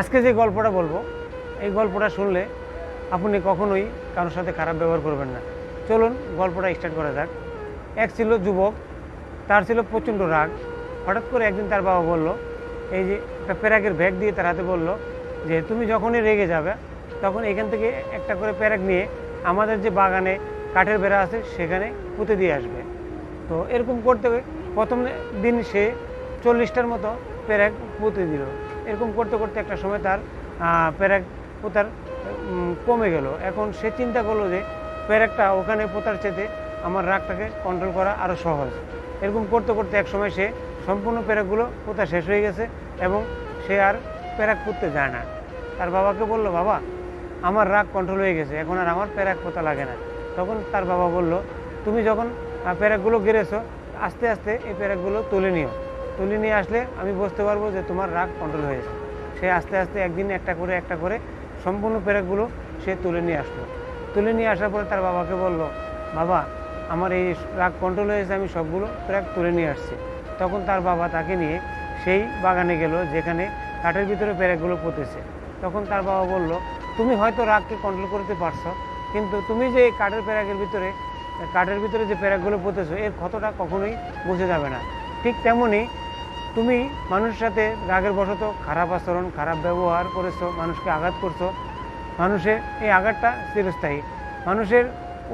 আজকে যে গল্পটা বলব, এই গল্পটা শুনলে আপনি কখনোই কারোর সাথে খারাপ ব্যবহার করবেন না। চলুন গল্পটা স্টার্ট করা যাক। এক ছিল যুবক, তার ছিল প্রচণ্ড রাগ। হঠাৎ করে একদিন তার বাবা বলল, এই যে একটা প্যারাকের ব্যাগ দিয়ে তার হাতে বলল যে, তুমি যখনই রেগে যাবে, তখন এখান থেকে একটা করে প্যারাক নিয়ে আমাদের যে বাগানে কাঠের বেড়া আছে, সেখানে পুঁতে দিয়ে আসবে। তো এরকম করতে, প্রথম দিন সে চল্লিশটার মতো প্যারাক পুঁতে দিল। এরকম করতে করতে একটা সময় তার প্যারাক পোতার কমে গেল। এখন সে চিন্তা করল যে প্যারাকটা ওখানে পোতার চেতে আমার রাগটাকে কন্ট্রোল করা আরও সহজ। এরকম করতে করতে এক সময় সে সম্পূর্ণ প্যারাকগুলো পোতা শেষ হয়ে গেছে এবং সে আর প্যারাক পুঁততে যায় না। তার বাবাকে বলল, বাবা, আমার রাগ কন্ট্রোল হয়ে গেছে, এখন আর আমার প্যারাক পোতা লাগে না। তখন তার বাবা বলল, তুমি যখন প্যারাকগুলো গেড়েছো, আস্তে আস্তে এই প্যারাকগুলো তুলে নিও। তুলে নিয়ে আসলে আমি বুঝতে পারব যে তোমার রাগ কন্ট্রোল হয়েছে সে আস্তে আস্তে একদিন একটা করে একটা করে সম্পূর্ণ প্যারাকগুলো সে তুলে নিয়ে আসলো। তুলে নিয়ে আসার পরে তার বাবাকে বলল, বাবা, আমার এই রাগ কন্ট্রোল হয়েছে আমি সবগুলো প্যারাক তুলে নিয়ে আসছি। তখন তার বাবা তাকে নিয়ে সেই বাগানে গেল, যেখানে কাঠের ভিতরে প্যারাকগুলো পুঁতেছে। তখন তার বাবা বলল, তুমি হয়তো রাগকে কন্ট্রোল করতে পারছ, কিন্তু তুমি যে কাঠের প্যারাকের ভিতরে, কাঠের ভিতরে যে প্যারাকগুলো পুঁতেছো, এর ক্ষতটা কখনোই বুঝে যাবে না। ঠিক তেমনই তুমি মানুষের সাথে রাগের বশত খারাপ আচরণ, খারাপ ব্যবহার করেছ, মানুষকে আঘাত করছ। মানুষের এই আঘাতটা চিরস্থায়ী। মানুষের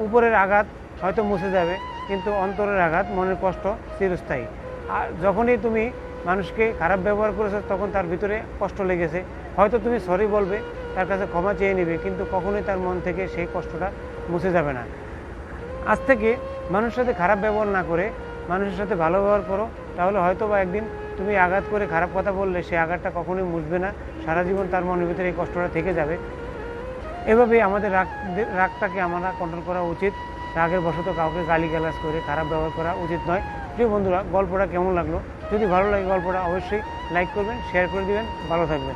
উপরের আঘাত হয়তো মুছে যাবে, কিন্তু অন্তরের আঘাত, মনের কষ্ট চিরস্থায়ী। আর যখনই তুমি মানুষকে খারাপ ব্যবহার করেছ, তখন তার ভিতরে কষ্ট লেগেছে। হয়তো তুমি সরি বলবে, তার কাছে ক্ষমা চেয়ে নেবে, কিন্তু কখনোই তার মন থেকে সেই কষ্টটা মুছে যাবে না। আজ থেকে মানুষের সাথে খারাপ ব্যবহার না করে মানুষের সাথে ভালো ব্যবহার করো, তাহলে হয়তো বা একদিন তুমি আঘাত করে খারাপ কথা বললে সে আঘাতটা কখনোই মুছবে না, সারা জীবন তার মনের ভিতরে এই কষ্টটা থেকে যাবে। এভাবেই আমাদের রাগ রাগটাকে আমরা কন্ট্রোল করা উচিত। রাগের বশত কাউকে গালি গালাজ করে, খারাপ ব্যবহার করা উচিত নয়। প্রিয় বন্ধুরা, গল্পটা কেমন লাগল? যদি ভালো লাগে গল্পটা অবশ্যই লাইক করবেন শেয়ার করে দিবেন। ভালো থাকবেন।